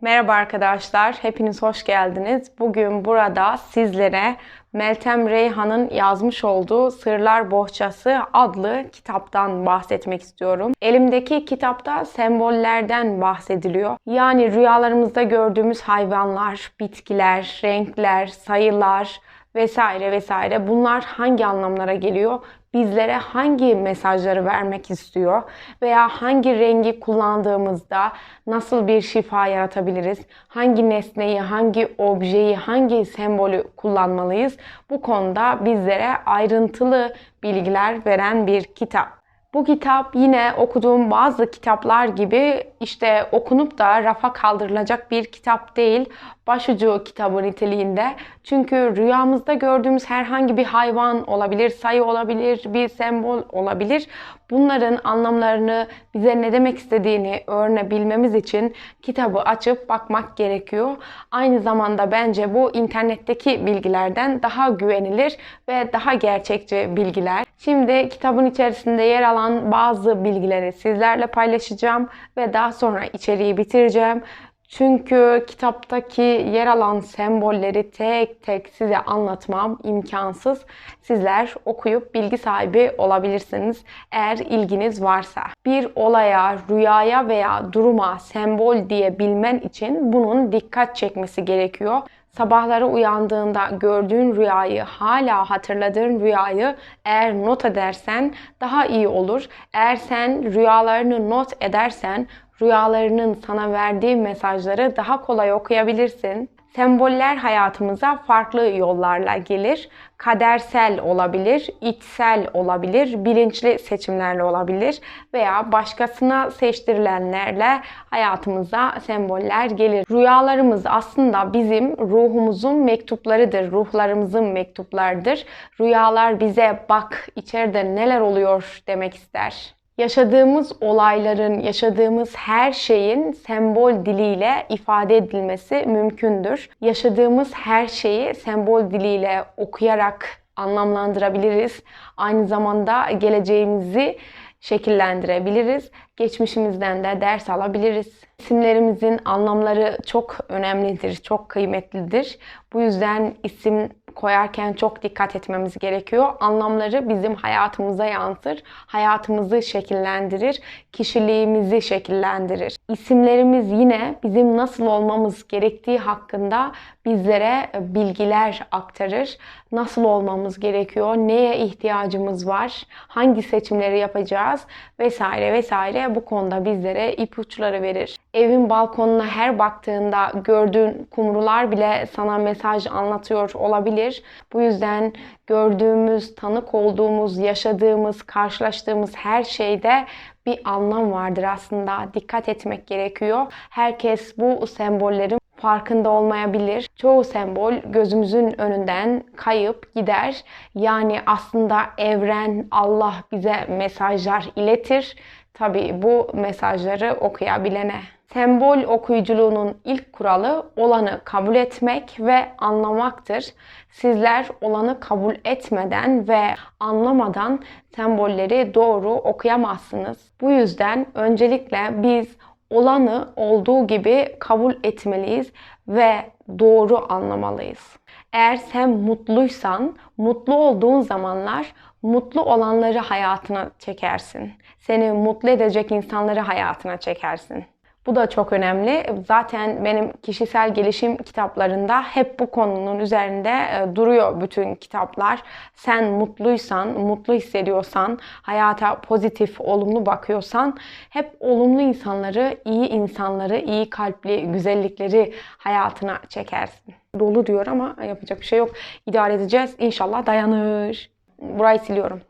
Merhaba arkadaşlar, hepiniz hoş geldiniz. Bugün burada sizlere Meltem Reyhan'ın yazmış olduğu Sırlar Bohçası adlı kitaptan bahsetmek istiyorum. Elimdeki kitapta sembollerden bahsediliyor. Yani rüyalarımızda gördüğümüz hayvanlar, bitkiler, renkler, sayılar vesaire vesaire bunlar hangi anlamlara geliyor? Bizlere hangi mesajları vermek istiyor veya hangi rengi kullandığımızda nasıl bir şifa yaratabiliriz? Hangi nesneyi, hangi objeyi, hangi sembolü kullanmalıyız? Bu konuda bizlere ayrıntılı bilgiler veren bir kitap. Bu kitap yine okuduğum bazı kitaplar gibi işte okunup da rafa kaldırılacak bir kitap değil. Başucu kitabı niteliğinde. Çünkü rüyamızda gördüğümüz herhangi bir hayvan olabilir, sayı olabilir, bir sembol olabilir. Bunların anlamlarını bize ne demek istediğini öğrenebilmemiz için kitabı açıp bakmak gerekiyor. Aynı zamanda bence bu internetteki bilgilerden daha güvenilir ve daha gerçekçi bilgiler. Şimdi kitabın içerisinde yer alan bazı bilgileri sizlerle paylaşacağım ve daha sonra içeriği bitireceğim. Çünkü kitaptaki yer alan sembolleri tek tek size anlatmam imkansız. Sizler okuyup bilgi sahibi olabilirsiniz eğer ilginiz varsa. Bir olaya, rüyaya veya duruma sembol diye bilmen için bunun dikkat çekmesi gerekiyor. Sabahları uyandığında gördüğün rüyayı, hala hatırladığın rüyayı eğer not edersen daha iyi olur. Eğer sen rüyalarını not edersen rüyalarının sana verdiği mesajları daha kolay okuyabilirsin. Semboller hayatımıza farklı yollarla gelir. Kadersel olabilir, içsel olabilir, bilinçli seçimlerle olabilir veya başkasına seçtirilenlerle hayatımıza semboller gelir. Rüyalarımız aslında bizim ruhumuzun mektuplarıdır, ruhlarımızın mektuplarıdır. Rüyalar bize bak içeride neler oluyor demek ister yaşadığımız olayların, yaşadığımız her şeyin sembol diliyle ifade edilmesi mümkündür. Yaşadığımız her şeyi sembol diliyle okuyarak anlamlandırabiliriz. Aynı zamanda geleceğimizi şekillendirebiliriz. Geçmişimizden de ders alabiliriz. İsimlerimizin anlamları çok önemlidir, çok kıymetlidir. Bu yüzden isim koyarken çok dikkat etmemiz gerekiyor. Anlamları bizim hayatımıza yansır, hayatımızı şekillendirir, kişiliğimizi şekillendirir. İsimlerimiz yine bizim nasıl olmamız gerektiği hakkında bizlere bilgiler aktarır. Nasıl olmamız gerekiyor, neye ihtiyacımız var, hangi seçimleri yapacağız vesaire vesaire bu konuda bizlere ipuçları verir. Evin balkonuna her baktığında gördüğün kumrular bile sana mesaj anlatıyor olabilir. Bu yüzden gördüğümüz, tanık olduğumuz, yaşadığımız, karşılaştığımız her şeyde bir anlam vardır aslında. Dikkat etmek gerekiyor. Herkes bu sembollerin farkında olmayabilir. Çoğu sembol gözümüzün önünden kayıp gider. Yani aslında evren, Allah bize mesajlar iletir. Tabi bu mesajları okuyabilene. Sembol okuyuculuğunun ilk kuralı olanı kabul etmek ve anlamaktır. Sizler olanı kabul etmeden ve anlamadan sembolleri doğru okuyamazsınız. Bu yüzden öncelikle biz olanı olduğu gibi kabul etmeliyiz ve doğru anlamalıyız. Eğer sen mutluysan, mutlu olduğun zamanlar mutlu olanları hayatına çekersin. Seni mutlu edecek insanları hayatına çekersin. Bu da çok önemli. Zaten benim kişisel gelişim kitaplarında hep bu konunun üzerinde e, duruyor bütün kitaplar. Sen mutluysan, mutlu hissediyorsan, hayata pozitif, olumlu bakıyorsan hep olumlu insanları, iyi insanları, iyi kalpli, güzellikleri hayatına çekersin. Dolu diyor ama yapacak bir şey yok. İdare edeceğiz. İnşallah dayanır. Burayı siliyorum.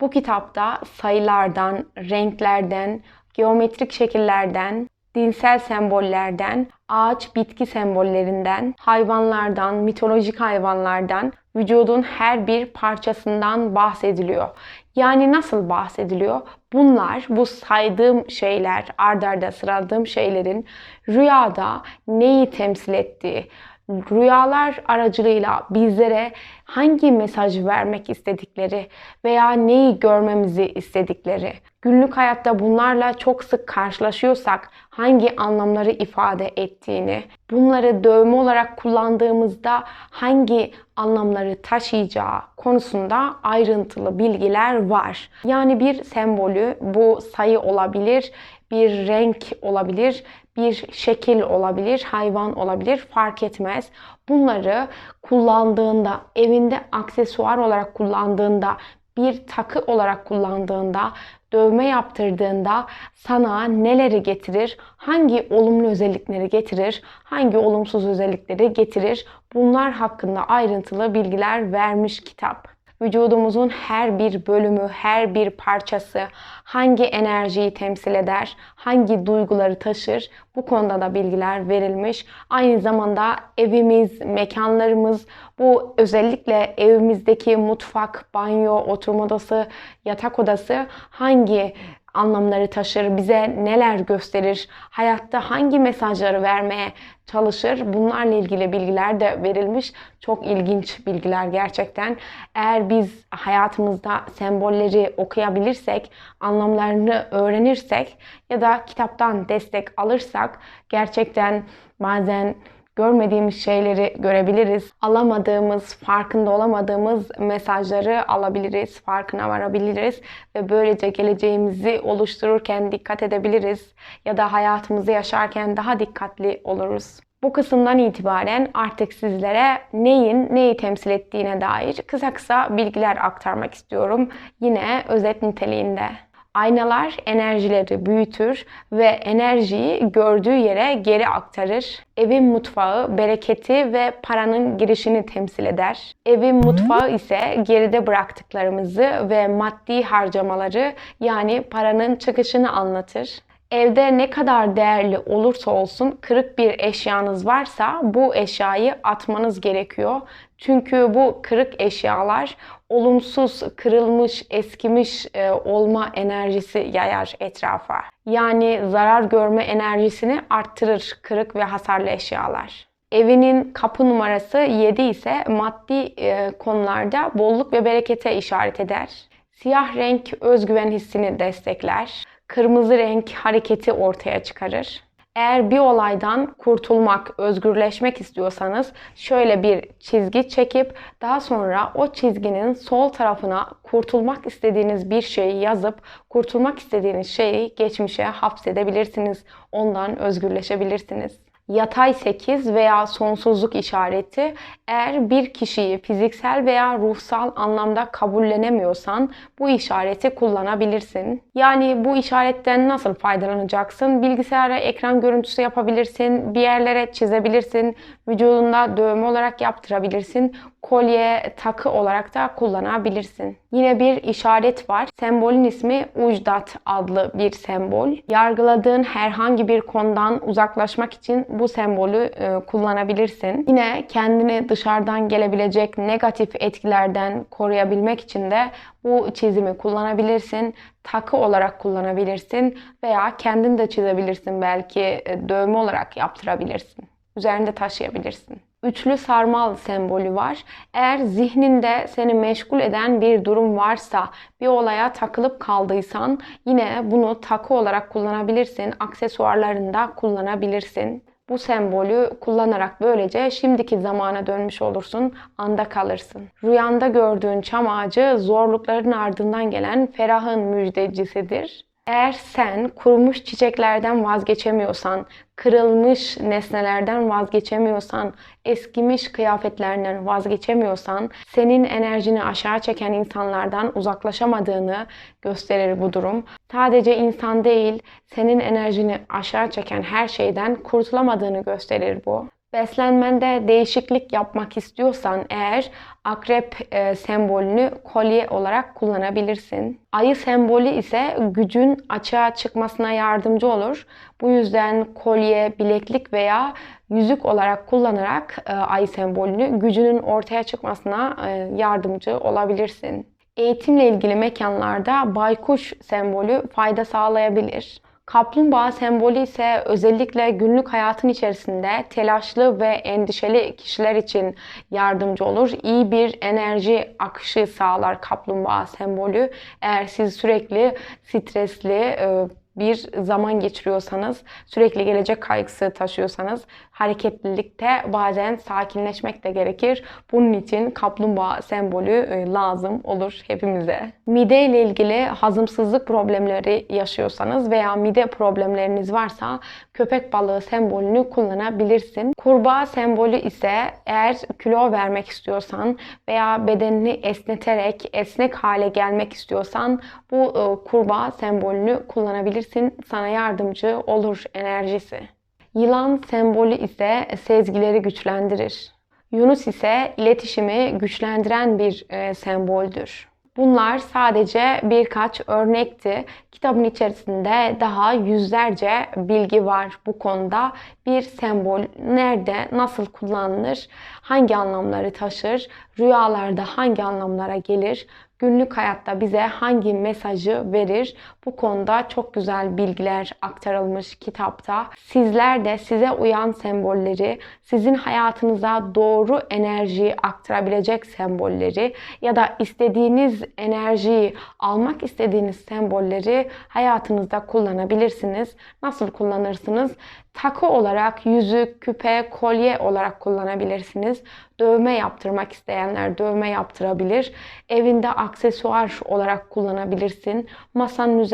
Bu kitapta sayılardan, renklerden, geometrik şekillerden, dinsel sembollerden, ağaç bitki sembollerinden, hayvanlardan, mitolojik hayvanlardan, vücudun her bir parçasından bahsediliyor. Yani nasıl bahsediliyor? Bunlar, bu saydığım şeyler, ardarda sıraladığım şeylerin rüyada neyi temsil ettiği, rüyalar aracılığıyla bizlere hangi mesaj vermek istedikleri veya neyi görmemizi istedikleri, günlük hayatta bunlarla çok sık karşılaşıyorsak hangi anlamları ifade ettiğini, bunları dövme olarak kullandığımızda hangi anlamları taşıyacağı konusunda ayrıntılı bilgiler var. Yani bir sembolü bu sayı olabilir, bir renk olabilir, bir şekil olabilir, hayvan olabilir fark etmez. Bunları kullandığında, evinde aksesuar olarak kullandığında, bir takı olarak kullandığında, dövme yaptırdığında sana neleri getirir, hangi olumlu özellikleri getirir, hangi olumsuz özellikleri getirir? Bunlar hakkında ayrıntılı bilgiler vermiş kitap vücudumuzun her bir bölümü, her bir parçası hangi enerjiyi temsil eder, hangi duyguları taşır bu konuda da bilgiler verilmiş. Aynı zamanda evimiz, mekanlarımız, bu özellikle evimizdeki mutfak, banyo, oturma odası, yatak odası hangi anlamları taşır, bize neler gösterir, hayatta hangi mesajları vermeye çalışır. Bunlarla ilgili bilgiler de verilmiş. Çok ilginç bilgiler gerçekten. Eğer biz hayatımızda sembolleri okuyabilirsek, anlamlarını öğrenirsek ya da kitaptan destek alırsak gerçekten bazen görmediğimiz şeyleri görebiliriz. Alamadığımız, farkında olamadığımız mesajları alabiliriz, farkına varabiliriz ve böylece geleceğimizi oluştururken dikkat edebiliriz ya da hayatımızı yaşarken daha dikkatli oluruz. Bu kısımdan itibaren artık sizlere neyin neyi temsil ettiğine dair kısa kısa bilgiler aktarmak istiyorum. Yine özet niteliğinde. Aynalar enerjileri büyütür ve enerjiyi gördüğü yere geri aktarır. Evin mutfağı bereketi ve paranın girişini temsil eder. Evin mutfağı ise geride bıraktıklarımızı ve maddi harcamaları yani paranın çıkışını anlatır. Evde ne kadar değerli olursa olsun kırık bir eşyanız varsa bu eşyayı atmanız gerekiyor. Çünkü bu kırık eşyalar olumsuz, kırılmış, eskimiş e, olma enerjisi yayar etrafa. Yani zarar görme enerjisini arttırır kırık ve hasarlı eşyalar. Evinin kapı numarası 7 ise maddi e, konularda bolluk ve berekete işaret eder. Siyah renk özgüven hissini destekler kırmızı renk hareketi ortaya çıkarır. Eğer bir olaydan kurtulmak, özgürleşmek istiyorsanız şöyle bir çizgi çekip daha sonra o çizginin sol tarafına kurtulmak istediğiniz bir şeyi yazıp kurtulmak istediğiniz şeyi geçmişe hapsedebilirsiniz. Ondan özgürleşebilirsiniz yatay 8 veya sonsuzluk işareti eğer bir kişiyi fiziksel veya ruhsal anlamda kabullenemiyorsan bu işareti kullanabilirsin. Yani bu işaretten nasıl faydalanacaksın? Bilgisayara ekran görüntüsü yapabilirsin, bir yerlere çizebilirsin, vücudunda dövme olarak yaptırabilirsin, kolye, takı olarak da kullanabilirsin. Yine bir işaret var. Sembolün ismi Ujdat adlı bir sembol. Yargıladığın herhangi bir konudan uzaklaşmak için bu sembolü e, kullanabilirsin. Yine kendini dışarıdan gelebilecek negatif etkilerden koruyabilmek için de bu çizimi kullanabilirsin. Takı olarak kullanabilirsin veya kendin de çizebilirsin belki e, dövme olarak yaptırabilirsin. Üzerinde taşıyabilirsin üçlü sarmal sembolü var. Eğer zihninde seni meşgul eden bir durum varsa, bir olaya takılıp kaldıysan yine bunu takı olarak kullanabilirsin. Aksesuarlarında kullanabilirsin. Bu sembolü kullanarak böylece şimdiki zamana dönmüş olursun, anda kalırsın. Rüyanda gördüğün çam ağacı zorlukların ardından gelen ferahın müjdecisidir. Eğer sen kurumuş çiçeklerden vazgeçemiyorsan, kırılmış nesnelerden vazgeçemiyorsan, eskimiş kıyafetlerden vazgeçemiyorsan, senin enerjini aşağı çeken insanlardan uzaklaşamadığını gösterir bu durum. Sadece insan değil, senin enerjini aşağı çeken her şeyden kurtulamadığını gösterir bu. Beslenmende değişiklik yapmak istiyorsan eğer akrep e, sembolünü kolye olarak kullanabilirsin. Ayı sembolü ise gücün açığa çıkmasına yardımcı olur. Bu yüzden kolye, bileklik veya yüzük olarak kullanarak e, ayı sembolünü gücünün ortaya çıkmasına e, yardımcı olabilirsin. Eğitimle ilgili mekanlarda baykuş sembolü fayda sağlayabilir. Kaplumbağa sembolü ise özellikle günlük hayatın içerisinde telaşlı ve endişeli kişiler için yardımcı olur. İyi bir enerji akışı sağlar kaplumbağa sembolü. Eğer siz sürekli stresli, e, bir zaman geçiriyorsanız, sürekli gelecek kaygısı taşıyorsanız hareketlilikte bazen sakinleşmek de gerekir. Bunun için kaplumbağa sembolü e, lazım olur hepimize. Mide ile ilgili hazımsızlık problemleri yaşıyorsanız veya mide problemleriniz varsa köpek balığı sembolünü kullanabilirsin. Kurbağa sembolü ise eğer kilo vermek istiyorsan veya bedenini esneterek esnek hale gelmek istiyorsan bu e, kurbağa sembolünü kullanabilirsin. Sana yardımcı olur enerjisi. Yılan sembolü ise sezgileri güçlendirir. Yunus ise iletişimi güçlendiren bir e, semboldür. Bunlar sadece birkaç örnekti. Kitabın içerisinde daha yüzlerce bilgi var bu konuda. Bir sembol nerede, nasıl kullanılır, hangi anlamları taşır, rüyalarda hangi anlamlara gelir, günlük hayatta bize hangi mesajı verir? Bu konuda çok güzel bilgiler aktarılmış kitapta. Sizler de size uyan sembolleri, sizin hayatınıza doğru enerjiyi aktarabilecek sembolleri ya da istediğiniz enerjiyi almak istediğiniz sembolleri hayatınızda kullanabilirsiniz. Nasıl kullanırsınız? takı olarak yüzük, küpe, kolye olarak kullanabilirsiniz. Dövme yaptırmak isteyenler dövme yaptırabilir. Evinde aksesuar olarak kullanabilirsin. Masanın üzerinde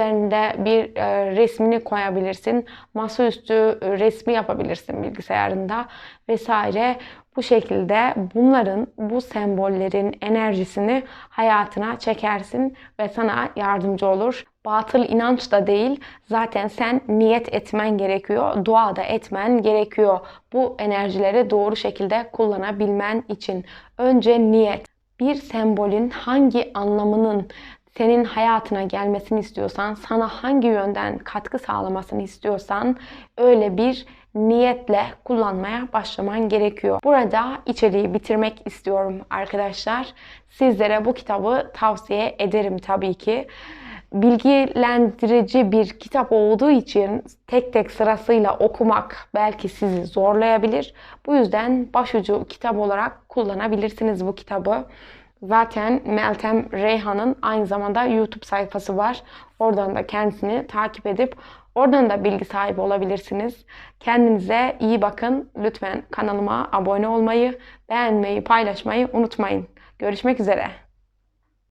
bir e, resmini koyabilirsin. Masaüstü resmi yapabilirsin bilgisayarında vesaire. Bu şekilde bunların, bu sembollerin enerjisini hayatına çekersin ve sana yardımcı olur. Batıl inanç da değil, zaten sen niyet etmen gerekiyor, dua da etmen gerekiyor. Bu enerjileri doğru şekilde kullanabilmen için. Önce niyet. Bir sembolün hangi anlamının senin hayatına gelmesini istiyorsan, sana hangi yönden katkı sağlamasını istiyorsan öyle bir niyetle kullanmaya başlaman gerekiyor. Burada içeriği bitirmek istiyorum arkadaşlar. Sizlere bu kitabı tavsiye ederim tabii ki bilgilendirici bir kitap olduğu için tek tek sırasıyla okumak belki sizi zorlayabilir. Bu yüzden başucu kitap olarak kullanabilirsiniz bu kitabı. Zaten Meltem Reyhan'ın aynı zamanda YouTube sayfası var. Oradan da kendisini takip edip oradan da bilgi sahibi olabilirsiniz. Kendinize iyi bakın. Lütfen kanalıma abone olmayı, beğenmeyi, paylaşmayı unutmayın. Görüşmek üzere.